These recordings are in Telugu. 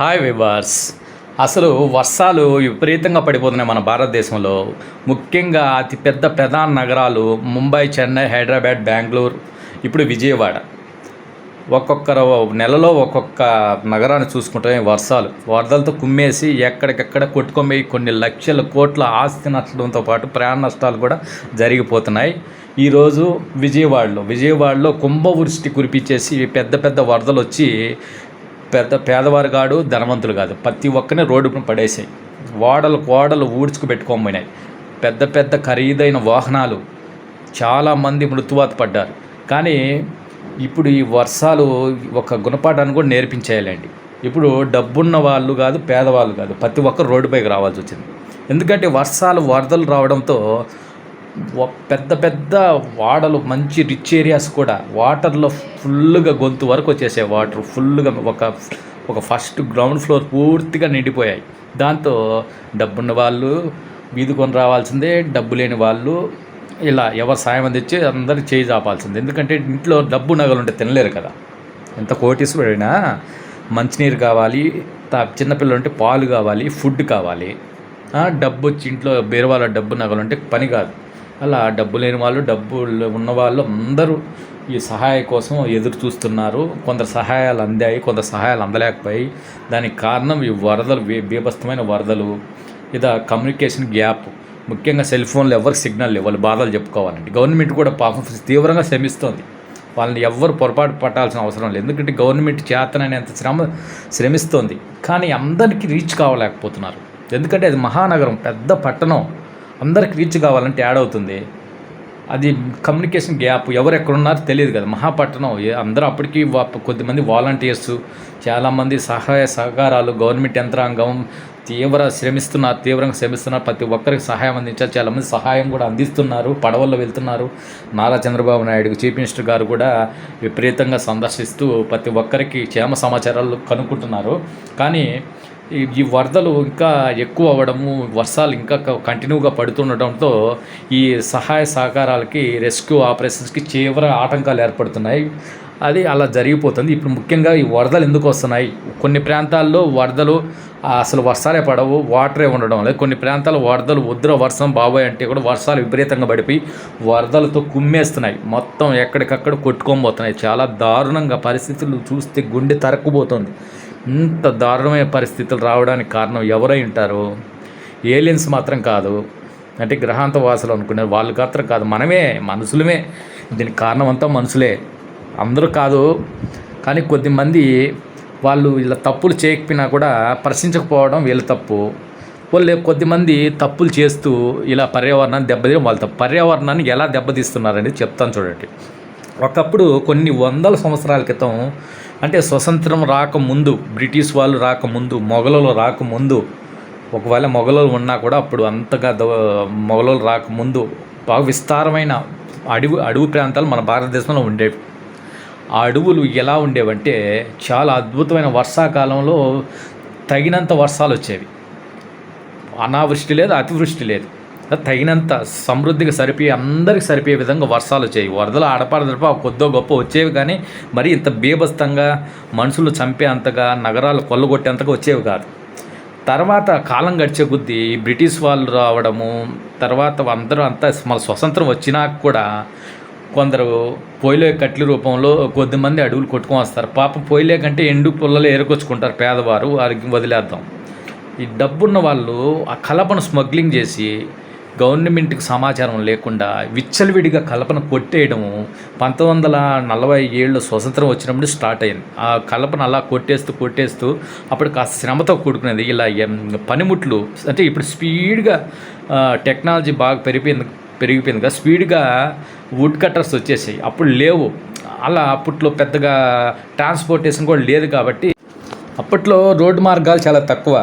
హాయ్ వివర్స్ అసలు వర్షాలు విపరీతంగా పడిపోతున్నాయి మన భారతదేశంలో. ముఖ్యంగా అతిపెద్ద ప్రధాన నగరాలు ముంబై చెన్నై హైదరాబాద్ బెంగళూరు ఇప్పుడు విజయవాడ. ఒక్కొక్క రో- నెలలో ఒక్కొక్క నగరాన్ని చూసుకుంటే వర్షాలు వరదలతో కుమ్మేసి ఎక్కడికెక్కడ కొట్టుకొని కొన్ని లక్షల కోట్ల ఆస్తి నష్టంతో పాటు ప్రాణ నష్టాలు కూడా జరిగిపోతున్నాయి. ఈరోజు విజయవాడలో విజయవాడలో కుంభవృష్టి కురిపించేసి పెద్ద పెద్ద వరదలు వచ్చి పెద్ద పేదవారు కాడు ధనవంతులు కాదు. ప్రతి ఒక్కరిని రోడ్డుపైన పడేసాయి. ఓడలు కోడలు ఊడ్చుకు పెట్టుకోకపోయినాయి పెద్ద పెద్ద ఖరీదైన వాహనాలు. చాలామంది మృత్యువాత పడ్డారు. కానీ ఇప్పుడు ఈ వర్షాలు ఒక గుణపాఠాన్ని కూడా నేర్పించేయాలండి. ఇప్పుడు డబ్బున్న వాళ్ళు కాదు పేదవాళ్ళు కాదు. ప్రతి ఒక్కరు రోడ్డుపైకి రావాల్సి వచ్చింది. ఎందుకంటే వర్షాలు వరదలు రావడంతో పెద్ద పెద్ద వాడలు మంచి రిచ్ ఏరియాస్ కూడా వాటర్లో ఫుల్గా గొంతు వరకు వచ్చేసాయి వాటర్ ఫుల్గా ఒక ఒక ఫస్ట్ గ్రౌండ్ ఫ్లోర్ పూర్తిగా నిండిపోయాయి. దాంతో డబ్బున్న వాళ్ళు వీధి కొని రావాల్సిందే డబ్బు లేని వాళ్ళు ఇలా ఎవరు సాయం అందించి అందరికి చేయి చాపాల్సిందే. ఎందుకంటే ఇంట్లో డబ్బు నగలు ఉంటే తినలేరు కదా. ఎంత కోటీశ్వరుడైనా మంచినీరు కావాలి చిన్నపిల్లలు ఉంటే పాలు కావాలి ఫుడ్ కావాలి. డబ్బు వచ్చి ఇంట్లో బీరవాళ్ళ డబ్బు నగలు ఉంటే పని కాదు. అలా డబ్బు లేని వాళ్ళు డబ్బు ఉన్న వాళ్ళు అందరూ ఈ సహాయ కోసం ఎదురు చూస్తున్నారు. కొందరు సహాయాలు అందాయి కొందరు సహాయాలు అందలేకపోయాయి. దానికి కారణం ఈ వరదలు బీ- బీభత్సమైన వరదలు. ఇదా కమ్యూనికేషన్ గ్యాప్. ముఖ్యంగా సెల్ ఫోన్లు ఎవరికి సిగ్నల్ లేవు. వాళ్ళు బాధలు చెప్పుకోవాలండి. గవర్నమెంట్ కూడా పాపం తీవ్రంగా శ్రమిస్తోంది. వాళ్ళని ఎవ్వరు పొరపాటు పట్టాల్సిన అవసరం లేదు. ఎందుకంటే గవర్నమెంట్ చేతననేంత శ్రమ శ్రమిస్తోంది. కానీ అందరికీ రీచ్ కావలేకపోతున్నారు. ఎందుకంటే అది మహానగరం పెద్ద పట్టణం. అందరికి రీచ్ కావాలంటే యాడ్ అవుతుంది. అది కమ్యూనికేషన్ గ్యాప్ ఎవరు ఎక్కడున్నారో తెలియదు కదా. మహాపట్టణం అందరూ అప్పటికి కొద్దిమంది వాలంటీర్స్ చాలామంది సహాయ సహకారాలు గవర్నమెంట్ యంత్రాంగం తీవ్ర శ్రమిస్తున్నారు తీవ్రంగా శ్రమిస్తున్నారు. ప్రతి ఒక్కరికి సహాయం అందించారు. చాలామంది సహాయం కూడా అందిస్తున్నారు పడవల్లో వెళ్తున్నారు. నారా చంద్రబాబు నాయుడు చీఫ్ మినిస్టర్ గారు కూడా విపరీతంగా సందర్శిస్తూ ప్రతి ఒక్కరికి క్షేమ సమాచారాలు కనుక్కుంటున్నారు. కానీ ఈ- ఈ వరదలు ఇంకా ఎక్కువ అవ్వడము వర్షాలు ఇంకా క- కంటిన్యూగా పడుతుండటంతో ఈ సహాయ సహకారాలకి రెస్క్యూ ఆపరేషన్స్కి తీవ్ర ఆటంకాలు ఏర్పడుతున్నాయి. అది అలా జరిగిపోతుంది. ఇప్పుడు ముఖ్యంగా ఈ వరదలు ఎందుకు వస్తున్నాయి? కొన్ని ప్రాంతాల్లో వరదలు అసలు వర్షాలే పడవు వాటరే ఉండడం లేదు కొన్ని ప్రాంతాల్లో వరదలు ఉద్ర వర్షం బాబోయ్ అంటే కూడా వర్షాలు విపరీతంగా పడిపోయి వరదలతో కుమ్మేస్తున్నాయి. మొత్తం ఎక్కడికక్కడ కొట్టుకోబోతున్నాయి చాలా దారుణంగా పరిస్థితులు చూస్తే గుండె తరక్కుపోతుంది. ఇంత దారుణమైన పరిస్థితులు రావడానికి కారణం ఎవరై ఉంటారు? ఏలియన్స్ మాత్రం కాదు. అంటే గ్రహాంత వాసులు అనుకునే వాళ్ళు మాత్రం కాదు. మనమే మనుషులమే. దీనికి కారణం అంతా మనుషులే. అందరూ కాదు. కానీ కొద్దిమంది వాళ్ళు ఇలా తప్పులు చేయకపోయినా కూడా ప్రశ్నించకపోవడం వీళ్ళ తప్పు. వాళ్ళు కొద్దిమంది తప్పులు చేస్తూ ఇలా పర్యావరణాన్ని దెబ్బతీయడం వాళ్ళ తప్పు. పర్యావరణాన్ని ఎలా దెబ్బతీస్తున్నారనేది చెప్తాను చూడండి. ఒకప్పుడు కొన్ని వందల సంవత్సరాల క్రితం అంటే స్వతంత్రం రాకముందు బ్రిటిష్ వాళ్ళు రాకముందు మొఘలులు రాకముందు ఒకవేళ మొఘలులు ఉన్నా కూడా అప్పుడు అంతగా ద మొఘలులు రాకముందు బాగా విస్తారమైన అడవి అడవి ప్రాంతాలు మన భారతదేశంలో ఉండేవి. ఆ అడవులు ఎలా ఉండేవంటే చాలా అద్భుతమైన వర్షాకాలంలో తగినంత వర్షాలు వచ్చేవి. అనావృష్టి లేదు అతివృష్టి లేదు. తగినంత సమృద్ధిగా సరిపోయి అందరికి సరిపోయే విధంగా వర్షాలు వచ్చేవి వరదలు ఆడపాడదడప కొద్దో గొప్ప వచ్చేవి కానీ మరి ఇంత బీభత్సంగా మనుషులు చంపే అంతగా నగరాలు కొల్లగొట్టేంతగా వచ్చేవి కాదు. తర్వాత కాలం గడిచే కొద్దీ బ్రిటిష్ వాళ్ళు రావడము తర్వాత అందరూ అంతా మన స్వతంత్రం వచ్చినాక కూడా కొందరు పొయ్యిలో కట్ల రూపంలో కొద్దిమంది అడుగులు కొట్టుకొని వస్తారు. పాప పొయ్యిలే కంటే ఎండు పుల్లలు ఏరుకొచ్చుకుంటారు పేదవారు వారికి వదిలేద్దాం. ఈ డబ్బున్న వాళ్ళు ఆ కలపను స్మగ్లింగ్ చేసి గవర్నమెంట్కి సమాచారం లేకుండా విచ్చలవిడిగా కలపను కొట్టేయడము పంతొమ్మిది వందల నలభై ఏళ్ళు స్వతంత్రం వచ్చినప్పుడు స్టార్ట్ అయింది. ఆ కలపను అలా కొట్టేస్తూ కొట్టేస్తూ అప్పుడు కాస్త శ్రమతో కూడుకునేది ఇలా పనిముట్లు అంటే ఇప్పుడు స్పీడ్గా టెక్నాలజీ బాగా పెరిగిపోయింది పెరిగిపోయింది కదా స్పీడ్గా వుడ్ కట్టర్స్ వచ్చేసాయి. అప్పుడు లేవు. అలా అప్పట్లో పెద్దగా ట్రాన్స్పోర్టేషన్ కూడా లేదు కాబట్టి అప్పట్లో రోడ్డు మార్గాలు చాలా తక్కువ.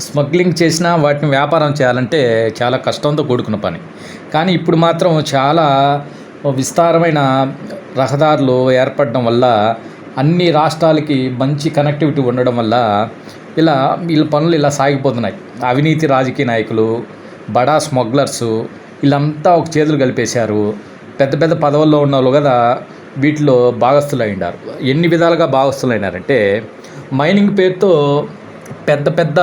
స్మగ్లింగ్ చేసినా వాటిని వ్యాపారం చేయాలంటే చాలా కష్టంతో కూడుకున్న పని. కానీ ఇప్పుడు మాత్రం చాలా విస్తారమైన రహదారులు ఏర్పడడం వల్ల అన్ని రాష్ట్రాలకి మంచి కనెక్టివిటీ ఉండడం వల్ల ఇలా వీళ్ళ పనులు ఇలా సాగిపోతున్నాయి. అవినీతి రాజకీయ నాయకులు బడా స్మగ్లర్స్ వీళ్ళంతా ఒక చేతులు కలిపేశారు. పెద్ద పెద్ద పదవుల్లో ఉన్న వాళ్ళు కదా వీటిలో భాగస్థులు అయినారు ఎన్ని విధాలుగా భాగస్థులు అయినారంటే మైనింగ్ పేరుతో పెద్ద పెద్ద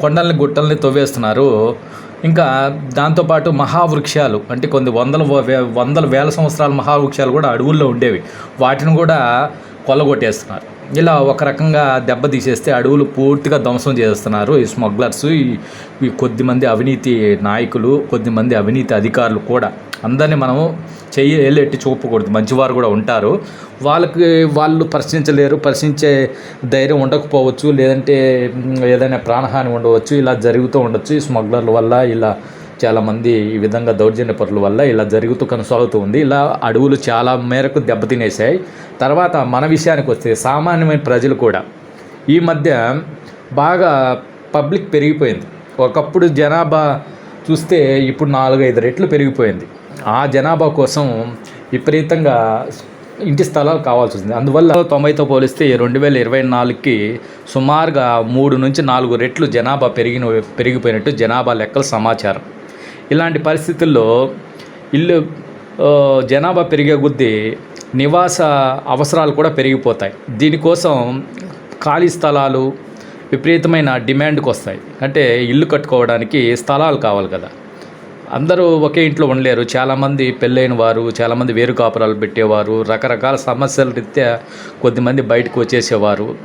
కొండల్ని గుట్టల్ని తవ్వేస్తున్నారు. ఇంకా దాంతోపాటు మహావృక్షాలు అంటే కొన్ని వందల వే- వందల వేల సంవత్సరాల మహావృక్షాలు కూడా అడవుల్లో ఉండేవి. వాటిని కూడా కొల్లగొట్టేస్తున్నారు. ఇలా ఒక రకంగా దెబ్బ తీసేస్తే అడవులు పూర్తిగా ధ్వంసం చేస్తున్నారు ఈ స్మగ్లర్స్ ఈ ఈ కొద్దిమంది అవినీతి నాయకులు కొద్దిమంది అవినీతి అధికారులు కూడా. అందరినీ మనము చెయ్యి ఏళ్ళెట్టి చూపకూడదు. మంచివారు కూడా ఉంటారు. వాళ్ళకి వాళ్ళు ప్రశ్నించలేరు. ప్రశ్నించే ధైర్యం ఉండకపోవచ్చు. లేదంటే ఏదైనా ప్రాణహాని ఉండవచ్చు. ఇలా జరుగుతూ ఉండొచ్చు. ఈ స్మగ్లర్ల వల్ల ఇలా చాలామంది ఈ విధంగా దౌర్జన్య పనుల వల్ల ఇలా జరుగుతూ కొనసాగుతూ ఉంది. ఇలా అడవులు చాలా మేరకు దెబ్బతినేసాయి తర్వాత మన విషయానికి వస్తే సామాన్యమైన ప్రజలు కూడా ఈ మధ్య బాగా పబ్లిక్ పెరిగిపోయింది. ఒకప్పుడు జనాభా చూస్తే ఇప్పుడు నాలుగైదు రెట్లు పెరిగిపోయింది. ఆ జనాభా కోసం విపరీతంగా ఇంటి స్థలాలు కావాల్సి వస్తుంది. అందువల్ల తొంభైతో పోలిస్తే రెండు వేల ఇరవై నాలుగుకి సుమారుగా మూడు నుంచి నాలుగు రెట్లు జనాభా పెరిగిన పెరిగిపోయినట్టు జనాభా లెక్కల సమాచారం. ఇలాంటి పరిస్థితుల్లో ఇల్లు జనాభా పెరిగే కొద్దీ నివాస అవసరాలు కూడా పెరిగిపోతాయి. దీనికోసం ఖాళీ స్థలాలు విపరీతమైన డిమాండ్కి వస్తాయి అంటే ఇల్లు కట్టుకోవడానికి స్థలాలు కావాలి కదా. అందరూ ఒకే ఇంట్లో ఉండలేరు. చాలామంది పెళ్ళైన వారు చాలామంది వేరు కాపురాలు పెట్టేవారు రకరకాల సమస్యల రీత్యా కొద్దిమంది బయటకు వచ్చేసేవారు.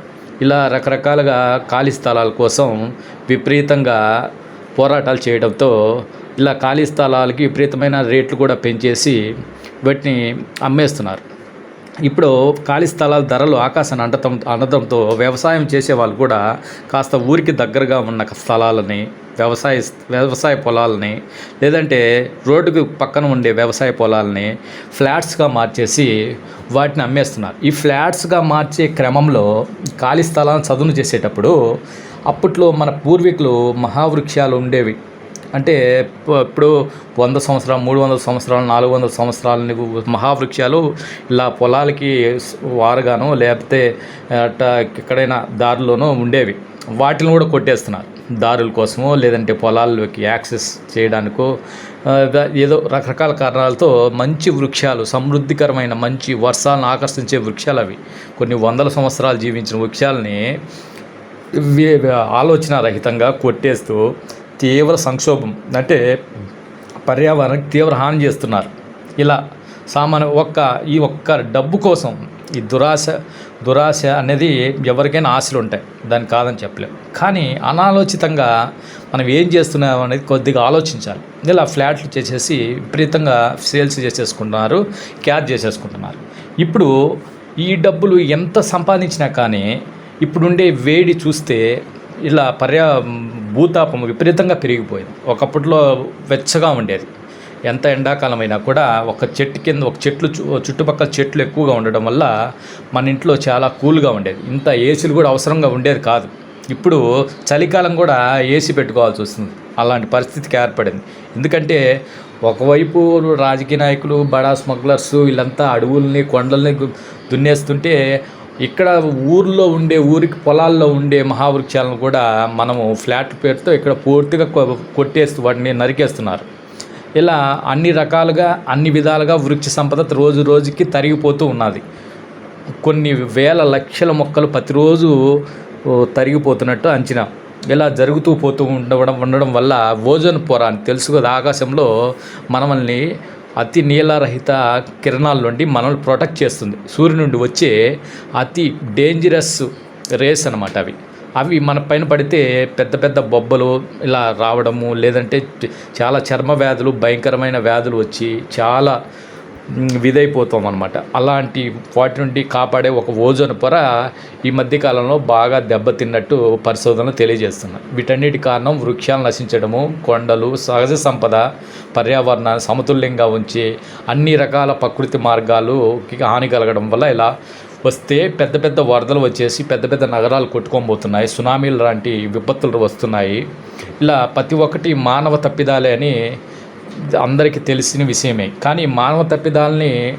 ఇలా రకరకాలుగా ఖాళీ స్థలాల కోసం విపరీతంగా పోరాటాలు చేయడంతో ఇలా ఖాళీ స్థలాలకి విపరీతమైన రేట్లు కూడా పెంచేసి వాటిని అమ్మేస్తున్నారు. ఇప్పుడు ఖాళీ స్థలాల ధరలు ఆకాశాన్ని అండటం అనడంతో వ్యవసాయం చేసే వాళ్ళు కూడా కాస్త ఊరికి దగ్గరగా ఉన్న స్థలాలని వ్యవసాయ వ్యవసాయ పొలాలని లేదంటే రోడ్డుకు పక్కన ఉండే వ్యవసాయ పొలాలని ఫ్లాట్స్గా మార్చేసి వాటిని అమ్మేస్తున్నారు. ఈ ఫ్లాట్స్గా మార్చే క్రమంలో ఖాళీ స్థలాలను చదును చేసేటప్పుడు అప్పట్లో మన పూర్వీకులు మహావృక్షాలు ఉండేవి. అంటే ఇప్పుడు వంద సంవత్సరాలు మూడు వందల సంవత్సరాలు నాలుగు వందల సంవత్సరాలని మహావృక్షాలు ఇలా పొలాలకి వారుగాను లేకపోతే అట్ట ఎక్కడైనా దారిలోనో ఉండేవి. వాటిని కూడా కొట్టేస్తున్నారు. దారుల కోసమో లేదంటే పొలాల్లోకి యాక్సెస్ చేయడానికో ఏదో రకరకాల కారణాలతో మంచి వృక్షాలు సమృద్ధికరమైన మంచి వర్షాలను ఆకర్షించే వృక్షాలు అవి. కొన్ని వందల సంవత్సరాలు జీవించిన వృక్షాలని ఆలోచన రహితంగా కొట్టేస్తూ తీవ్ర సంక్షోభం. అంటే పర్యావరణానికి తీవ్ర హాని చేస్తున్నారు. ఇలా సామాన్య ఒక్క ఈ ఒక్క డబ్బు కోసం ఈ దురాశ దురాశ అనేది ఎవరికైనా ఆశలు ఉంటాయి. దాన్ని కాదని చెప్పలేం. కానీ అనాలోచితంగా మనం ఏం చేస్తున్నాం అనేది కొద్దిగా ఆలోచించాలి. ఇలా ఫ్లాట్లు చేసేసి విపరీతంగా సేల్స్ చేసేసుకుంటున్నారు క్యాచ్ చేసేసుకుంటున్నారు. ఇప్పుడు ఈ డబ్బులు ఎంత సంపాదించినా కానీ ఇప్పుడుండే వేడి చూస్తే ఇలా పర్యా భూతాపం విపరీతంగా పెరిగిపోయింది. ఒకప్పట్లో వెచ్చగా ఉండేది. ఎంత ఎండాకాలం అయినా కూడా ఒక చెట్టు కింద ఒక చెట్లు చుట్టుపక్కల చెట్లు ఎక్కువగా ఉండడం వల్ల మన ఇంట్లో చాలా కూల్గా ఉండేది. ఇంత ఏసీలు కూడా అవసరంగా ఉండేది కాదు. ఇప్పుడు చలికాలం కూడా ఏసీ పెట్టుకోవాల్సి వస్తుంది. అలాంటి పరిస్థితికి ఏర్పడింది. ఎందుకంటే ఒకవైపు రాజకీయ నాయకులు బడా స్మగ్లర్స్ వీళ్ళంతా అడవుల్ని కొండల్ని దున్నేస్తుంటే ఇక్కడ ఊర్లో ఉండే ఊరికి పొలాల్లో ఉండే మహావృక్షాలను కూడా మనము ఫ్లాట్ పేరుతో ఇక్కడ పూర్తిగా కొ- కొట్టేస్తూ వాటిని నరికేస్తున్నారు. ఇలా అన్ని రకాలుగా అన్ని విధాలుగా వృక్ష సంపద రోజు రోజుకి తరిగిపోతూ ఉన్నది. కొన్ని వేల లక్షల మొక్కలు ప్రతిరోజు తరిగిపోతున్నట్టు అంచనా. ఇలా జరుగుతూ పోతూ ఉండడం ఉండడం వల్ల ఓజోన్ పొర అని తెలుసు కదా ఆకాశంలో మనల్ని అతి నీలరహిత కిరణాల నుండి మనల్ని ప్రొటెక్ట్ చేస్తుంది. సూర్యుని నుండి వచ్చే అతి డేంజరస్ రేస్ అనమాట అవి. అవి మన పైన పడితే పెద్ద పెద్ద బొబ్బలు ఇలా రావడము లేదంటే చాలా చర్మ వ్యాధులు భయంకరమైన వ్యాధులు వచ్చి చాలా విధైపోతాం అనమాట అలాంటి వాటి నుండి కాపాడే ఒక ఓజోన్ పొర ఈ మధ్యకాలంలో బాగా దెబ్బతిన్నట్టు పరిశోధనలు తెలియజేస్తున్నాయి వీటన్నిటి కారణం వృక్షాలు నశించడము కొండలు సహజ సంపద పర్యావరణాన్ని సమతుల్యంగా ఉంచి అన్ని రకాల ప్రకృతి మార్గాలుకి హాని కలగడం వల్ల ఇలా వస్తే పెద్ద పెద్ద వరదలు వచ్చేసి పెద్ద పెద్ద నగరాలు కొట్టుకోబోతున్నాయి సునామీలు లాంటి విపత్తులు వస్తున్నాయి. ఇలా ప్రతి ఒక్కటి మానవ తప్పిదాలే అని అందరికీ తెలిసిన విషయమే. కానీ మానవ తప్పిదాలని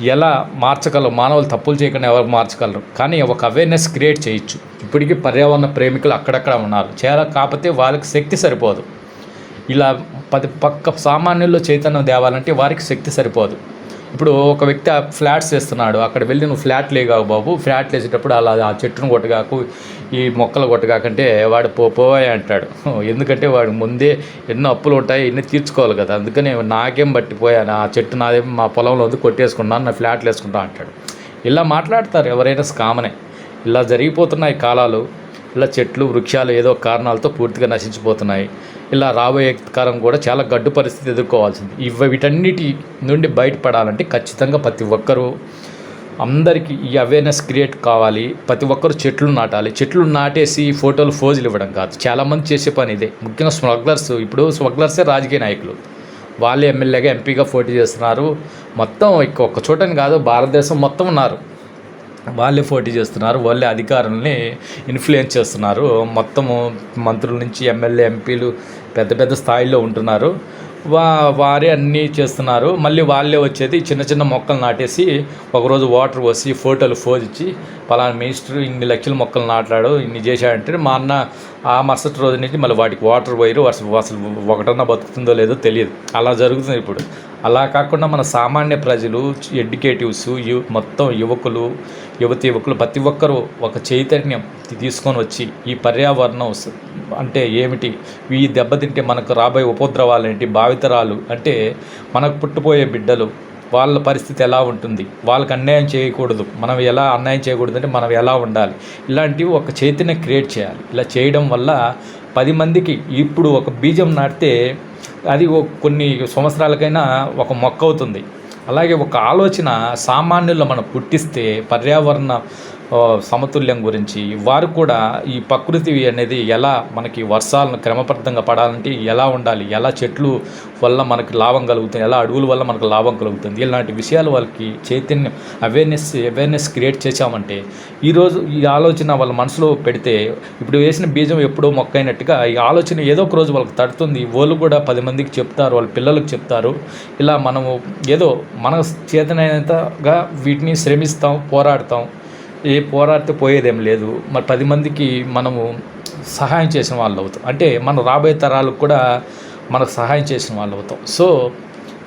ఎలా మార్చగలరు? మానవులు తప్పులు చేయకుండా ఎవరు మార్చగలరు? కానీ ఒక అవేర్నెస్ క్రియేట్ చేయొచ్చు. ఇప్పటికీ పర్యావరణ ప్రేమికులు అక్కడక్కడ ఉన్నారు. చాలా కాకపోతే వాళ్ళకి శక్తి సరిపోదు. ఇలా పది పక్క సామాన్యుల్లో చైతన్యం తేవాలంటే వారికి శక్తి సరిపోదు. ఇప్పుడు ఒక వ్యక్తి ఆ ఫ్లాట్స్ వేస్తున్నాడు. అక్కడ వెళ్ళి నువ్వు ఫ్లాట్ లేగావు బాబు. ఫ్లాట్ వేసేటప్పుడు అలా ఆ చెట్టును కొట్టగాకు. ఈ మొక్కలు కొట్టగాకంటే వాడు పో పోవాయి అంటాడు. ఎందుకంటే వాడు ముందే ఎన్నో అప్పులు ఉంటాయి ఎన్ని తీర్చుకోవాలి కదా. అందుకని నాకేం పట్టిపోయాను ఆ చెట్టు నాదేం మా పొలంలో ఉంది కొట్టేసుకున్నాను నా ఫ్లాట్లు వేసుకుంటా అంటాడు. ఇలా మాట్లాడతారు ఎవరైనా కామనే ఇలా జరిగిపోతున్నాయి కాలాలు ఇలా చెట్లు వృక్షాలు ఏదో కారణాలతో పూర్తిగా నశించిపోతున్నాయి. ఇలా రాబోయే కాలం కూడా చాలా గడ్డు పరిస్థితి ఎదుర్కోవాల్సింది. ఇవి వీటన్నిటి నుండి బయటపడాలంటే ఖచ్చితంగా ప్రతి ఒక్కరూ అందరికీ ఈ అవేర్నెస్ క్రియేట్ కావాలి. ప్రతి ఒక్కరు చెట్లు నాటాలి. చెట్లు నాటేసి ఫోటోలు ఫోజులు ఇవ్వడం కాదు. చాలామంది చేసే పని ఇదే. ముఖ్యంగా స్మగ్లర్స్ ఇప్పుడు స్మగ్లర్సే రాజకీయ నాయకులు. వాళ్ళే ఎమ్మెల్యేగా ఎంపీగా పోటీ చేస్తున్నారు. మొత్తం ఒక్క చోటని కాదు భారతదేశం మొత్తం ఉన్నారు. వాళ్ళే పోటీ చేస్తున్నారు. వాళ్ళే అధికారుల్ని ఇన్ఫ్లుయెన్స్ చేస్తున్నారు. మొత్తము మంత్రుల నుంచి ఎమ్మెల్యే ఎంపీలు పెద్ద పెద్ద స్థాయిలో ఉంటున్నారు. వా వారే అన్నీ చేస్తున్నారు. మళ్ళీ వాళ్ళే వచ్చేది చిన్న చిన్న మొక్కలు నాటేసి ఒకరోజు వాటర్ పోసి ఫోటోలు ఫోజ్ ఇచ్చి పలానా మినిస్టర్ ఇన్ని లక్షల మొక్కలు నాటాడు ఇన్ని చేశాడంటే మా అన్న ఆ మరుసటి రోజు నుంచి మళ్ళీ వాటికి వాటర్ పోయారు. అసలు అసలు ఒకటన్నా బతుకుతుందో లేదో తెలియదు. అలా జరుగుతుంది ఇప్పుడు. అలా కాకుండా మన సామాన్య ప్రజలు ఎడ్యుకేటివ్స్ యు మొత్తం యువకులు యువతి యువకులు ప్రతి ఒక్కరూ ఒక చైతన్యం తీసుకొని వచ్చి ఈ పర్యావరణం అంటే ఏమిటి? ఈ దెబ్బతింటే మనకు రాబోయే ఉపద్రవాలు ఏంటి? భావితరాలు అంటే మనకు పుట్టిపోయే బిడ్డలు వాళ్ళ పరిస్థితి ఎలా ఉంటుంది? వాళ్ళకి అన్యాయం చేయకూడదు. మనం ఎలా అన్యాయం చేయకూడదు అంటే మనం ఎలా ఉండాలి? ఇలాంటివి ఒక చైతన్యం క్రియేట్ చేయాలి. ఇలా చేయడం వల్ల పది మందికి ఇప్పుడు ఒక బీజం నాటితే అది ఓ కొన్ని సంవత్సరాలకైనా ఒక మొక్క అవుతుంది. అలాగే ఒక ఆలోచన సామాన్యుల్లో మనం పుట్టిస్తే పర్యావరణ సమతుల్యం గురించి వారు కూడా ఈ ప్రకృతి అనేది ఎలా మనకి వర్షాలను క్రమబద్ధంగా పడాలంటే ఎలా ఉండాలి ఎలా చెట్లు వల్ల మనకి లాభం కలుగుతుంది ఎలా అడవుల వల్ల మనకు లాభం కలుగుతుంది ఇలాంటి విషయాలు వాళ్ళకి చైతన్యం అవేర్నెస్ అవేర్నెస్ క్రియేట్ చేశామంటే ఈరోజు ఈ ఆలోచన వాళ్ళ మనసులో పెడితే ఇప్పుడు వేసిన బీజం ఎప్పుడో మొక్క అయినట్టుగా ఈ ఆలోచన ఏదో ఒక రోజు వాళ్ళకి తడుతుంది. వాళ్ళు కూడా పది మందికి చెప్తారు వాళ్ళ పిల్లలకు చెప్తారు. ఇలా మనము ఏదో మన చేతనైనంతగా వీటిని శ్రమిస్తాం పోరాడతాం. ఏ పోరాడితే పోయేదేం లేదు. మరి పది మందికి మనము సహాయం చేసిన వాళ్ళు అవుతాం. అంటే మన రాబోయే తరాలకు కూడా మనకు సహాయం చేసిన వాళ్ళు అవుతాం. సో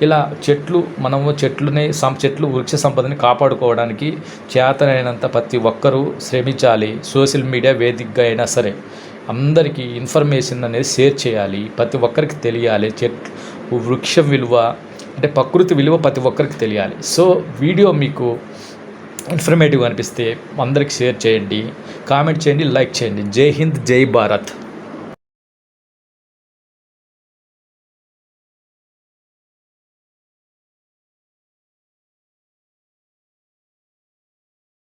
ఇలా చెట్లు మనము చెట్లుని సం చెట్లు వృక్ష సంపదని కాపాడుకోవడానికి చేతనైనంత ప్రతి ఒక్కరూ శ్రమించాలి. సోషల్ మీడియా వేదికగా అయినా సరే అందరికీ ఇన్ఫర్మేషన్ అనేది షేర్ చేయాలి. ప్రతి ఒక్కరికి తెలియాలి. చెట్లు వృక్ష విలువ అంటే ప్రకృతి విలువ ప్రతి ఒక్కరికి తెలియాలి. సో వీడియో మీకు ఇన్ఫర్మేటివ్ అనిపిస్తే అందరికి షేర్ చేయండి కామెంట్ చేయండి లైక్ చేయండి. జై హింద్ జై భారత్.